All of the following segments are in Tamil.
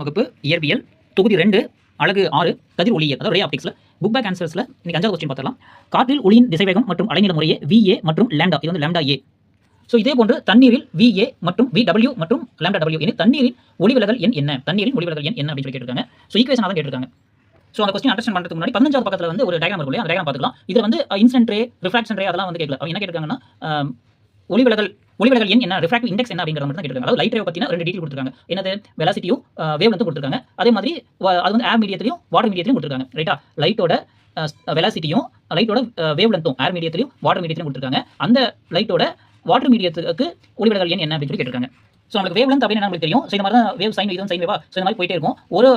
வகுப்பு இயற்பியல் தொகுதி ரெண்டு அழகு ஆறு கதிர் ஒளியியல் அதாவது ரே ஆப்டிக்ஸில் புக் பேக் ஆன்சர்ஸில் இன்னைக்கு அஞ்சாவது கொஸ்டின் பார்த்துலாம் காற்றில் ஒளியின் திசைவேகம் மற்றும் அலைநில முறையே விஏ மற்றும் லேண்டா இது வந்து லேண்டா ஏ ஸோ இதே போன்று தண்ணீரில் விஏ மற்றும் VW மற்றும் லேண்டா டபிள்யூ என தண்ணீரின் ஒளிவிலகல் எண் என்ன? தண்ணீரின் ஒளிவிலகல் எண் என்ன அப்படின்னு சொல்லி கேட்டிருக்காங்க. ஸோ ஈக்குவேஷன் தான் கேட்டிருக்காங்க. ஸோ அந்த கொஸ்டின் அண்டர்ஸ்டாண்ட் பண்ணுறதுக்கு முன்னாடி பதினஞ்சாவது பக்கத்தில் வந்து ஒரு டயக்ராம் இருக்கும் இல்லையா அந்த டயக்ராம் பார்த்துக்கலாம். இதில் வந்து இன்சென்ட் ரே ரிஃப்ராக்ஷன் ரே அதெல்லாம் வந்து கேட்கல. அவங்க என்ன கேட்டிருக்காங்கன்னா ஒளிவிலகல் ஒளிவிலகல் எண் என்ன? ரிஃப்ராக்டிவ் இண்டெக்ஸ் என்ன அப்படிங்கிற மட்டும் தான் அதாவது லைட் ரே பற்றின ரெண்டு டீட்டெயில் கொடுத்துருக்காங்க. என்னது? வெலாசிட்டியும் வேவ் வந்து கொடுத்துருக்காங்க. அதே மாதிரி அது வந்து ஏர் மீடியத்திலையும் வாட்டர் மீடியத்திலையும் கொடுத்துருக்காங்க. ரைட்டா லைட்டோட வெலாசிட்டியும் லைட்டோட வேவ் லென்த்தும் ஏர் மீடியத்திலையும் வாட்டர் மீடியத்திலையும் கொடுத்துருக்காங்க. அந்த லைட்டோட வாட்டர் மீடியத்துக்கு ஒளிவிலகல் எண் என்ன அப்படின்னு சொல்லி கேட்டிருக்காங்க. ஸோ நம்மளுக்கு வேவ் லென்த் அப்படின்னு நம்மளுக்கு தெரியும்? ஸோ இந்த மாதிரி தான் வேவ் சைன் இதுவும் சைன் வேவா ஸோ இந்த மாதிரி போயிட்டே இருக்கும். ஒரு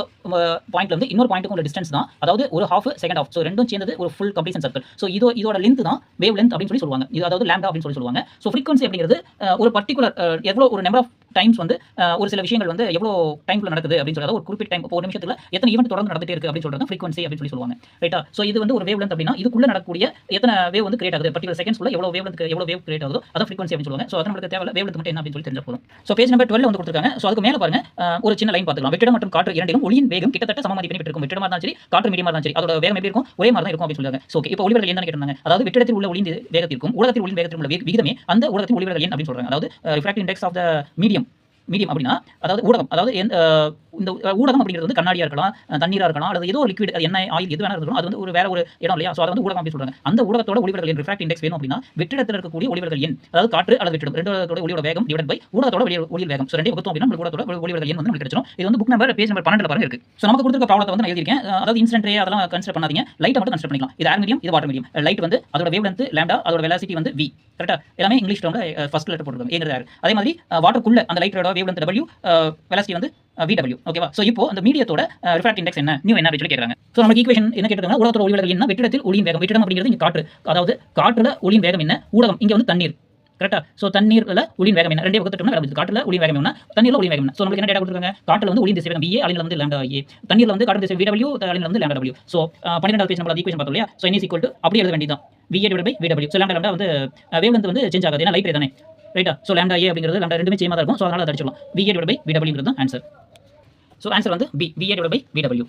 பாயிண்ட்ல இருந்து இன்னொரு பாயிண்ட்டுக்கு உள்ள டிஸ்டன்ஸ் தான். அதாவது ஒரு ஹாஃப் செகண்ட் ஆஃப் ஸோ ரெண்டும் சேர்ந்தது ஒரு ஃபுல் கம்ப்ளீஷன் சர்க்கிள் ஸோ இதோ இதோட லென்த் தான் வேவ் லென்த் அப்படின்னு சொல்லி சொல்லுவாங்க. இது அதாவது லேண்டா அப்படின்னு சொல்லி சொல்லுவாங்க. ஸோ ஃப்ரீக்வன்சி அப்படிங்கிறது ஒரு பர்டிகுலர் எவ்வளோ ஒரு நம்பர் ஆஃப் டைம்ஸ் வந்து ஒரு சில விஷயங்கள் வந்து எவ்வளோ டைம்ல நடக்குது அப்படின்னு ஒரு குறிப்பிட்ட டைம் ஒரு நிமிஷத்துல எத்தனை ஈவெண்ட் தொடர்ந்து நடந்துட்டே இருக்கு அப்படின்னு சொல்றது ஃப்ரீக்வன்சி அப்படின்னு சொல்லி சொல்லுவாங்க. ரைட்டா ஸோ இது வந்து ஒரு வேவ் லென்த் அப்படின்னா இதுக்குள்ள நடக்கக்கூடிய எத்தனை வேவ் வந்து கிரியேட் ஆகுது? பர்டிகுலர் செகண்ட்ஸ்ல எவ்வளோ வேவ் லென்த் எவ்வளோ வேவ் கிரியேட் ஆகுதோ அதான் ஃப்ரீக்வன்சி அப்படின்னு சொல்லுவாங்க. ஸோ அது நம்மளுக்கு தேவை வேவ் லென்த் மட்டும் என்ன அப்படின்னு சொல்லி தெரிஞ்ச போதும். ஸோ பேஜ் நம்பர் டுவெல் வந்து கொடுத்துருக்காங்க. ஸோ அதுக்கு மேலே பாருங்க ஒரு சின்ன லைன் பார்த்துக்கலாம். வெற்றிடம் மற்றும் காற்று இரண்டிலும் ஒளியின் வேகம் கிட்டத்தட்ட சம மதிப்பெண் பெற்றிருக்கும். வெற்றிடமா இருந்தாலும் சரி காற்று மீடியமா இருந்தாலும் சரி அதோட வேகம் எப்படி இருக்கும்? ஒரே மாதிரி தான் இருக்கும் அப்படின்னு சொல்லுவாங்க ஸோ இப்போ ஒளிவர்கள் என்ன கேட்டிருந்தாங்க. அதாவது வெற்றிடத்தில் உள்ள ஒளியின் வேகத்திற்கும் ஊடகத்தில் ஒளியின் வேகத்தில் உள்ள விகிதமே அந்த ஊடகத்தில் ஒளிவர்கள் அப்படின்னு சொல்றாங்க. அதாவது refractive index of the medium medium அப்படின்னா அதாவது ஊடகம் அதாவது எந்த, இந்த ஊடகம் அப்படிங்கிறது வந்து கண்ணாடியாக இருக்கலாம் தண்ணீராக இருக்கலாம் அல்லது ஏதோ ஒரு லிக்விட் என்ன ஆயில் எது வேணா இருக்கலாம் அது வந்து ஒரு வேற ஒரு இடம் இல்லையா? ஸோ அது வந்து ஊடகம் அப்படின்னு சொல்றாங்க. அந்த ஊடகத்தோட ஒளிவிலகல் எண் ரிஃப்ராக்ட் இண்டெக்ஸ் வேணும் அப்படின்னா வெற்றிடத்தில் இருக்கக்கூடிய ஒளிவிலகல் எண் அதாவது காற்று அல்லது வெற்றிடம் ரெண்டு ஒளியோட வேகம் டிவைட் பை ஊடகத்தோட ஒளி ஒளி வேகம். ஸோ ரெண்டே வகுத்தோம் அப்படின்னா நம்ம ஊடகத்தோட ஒளிவிலகல் எண் வந்து நமக்கு கிடைச்சிடும் இது வந்து புக் நம்பர் பேஜ் நம்பர் பன்னெண்டு பாருங்க இருக்கு. ஸோ நமக்கு கொடுத்துருக்க ப்ராப்ளத்தை வந்து நான் எழுதியிருக்கேன். அதாவது இன்சிடென்ட் ரே அதெல்லாம் கன்சிடர் பண்ணாதீங்க. லைட்டை மட்டும் கன்சிடர் பண்ணிக்கலாம். இது ஏர் மீடியம் இது வாட்டர் மீடியம் லைட் வந்து அதோட வேவ் லென்த் லேண்டா அதோட வெலாசிட்டி வந்து வி கரெக்டாக எல்லாமே இங்கிலீஷ் டவுன்ல ஃபர்ஸ்ட் லெட்டர் போட்டுருக்காங்க. ஏங்கிறது அதே மாதிரி வாட்டருக்குள்ள அந்த லைட்டோட வேவ் லென்த் டபிள்யூ வெலாசிட்டி வந்து விடபிள்யூ ஓகேவா ஸோ இப்போ அந்த மீடியத்தோட uh, ரிஃப்ராக்ட் இண்டெக்ஸ் என்ன? நியூ என்ன சொல்லி கேட்குறாங்க ஸோ நமக்கு ஈக்குவேஷன் என்ன கேட்டிருக்காங்க ஊடகத்தோட ஒளி என்ன? வெற்றிடத்தில் ஒளியின் வேகம். வெற்றிடம் அப்படிங்கிறது இங்கே காற்று. அதாவது காற்றுல ஒளியின் வேகம் என்ன? ஊடகம். இங்கே வந்து தண்ணீர். கரெக்டா ஸோ தண்ணீரில் ஒளியின் வேகம் என்ன? ரெண்டே பக்கத்துக்கு கிளம்புது காற்றுல ஒளியின் வேகம் என்ன? தண்ணீரில் ஒளி வேகம் என்ன? ஸோ நமக்கு என்ன டேட்டா கொடுத்துருக்காங்க? காற்றுல வந்து ஒளியின் திசை வேகம் பிஏ அலையில் வந்து லேண்டா ஏ தண்ணீரில் வந்து காற்று திசை விடபிள்யூ அலையில் வந்து லேண்டா டபிள்யூ ஸோ பன்னிரெண்டாவது பேஜ் நம்ம ஈக்குவேஷன் பார்த்தோம் இல்லையா? ஸோ இனி ஈக்குவல் டு அப்படி எழுத வேண்டியதான் V A divide by V W so lambda lambda வந்து uh, வேவ் வந்து சேஞ்ச் ஆகாது. ஏன்னா லைட் தானே. ரைட்டா ஸோ லேண்டா ஏ அப்படிங்கிறது லேண்டா ரெண்டுமே சேமாக தான் இருக்கும். ஸோ அதனால் அதை அடிச்சிடலாம். விஏ டிவைட் பை விடபிள்யூங்கிறது தான் ஆன்சர் ஸோ ஆன்சர் வந்து B V A divide by V W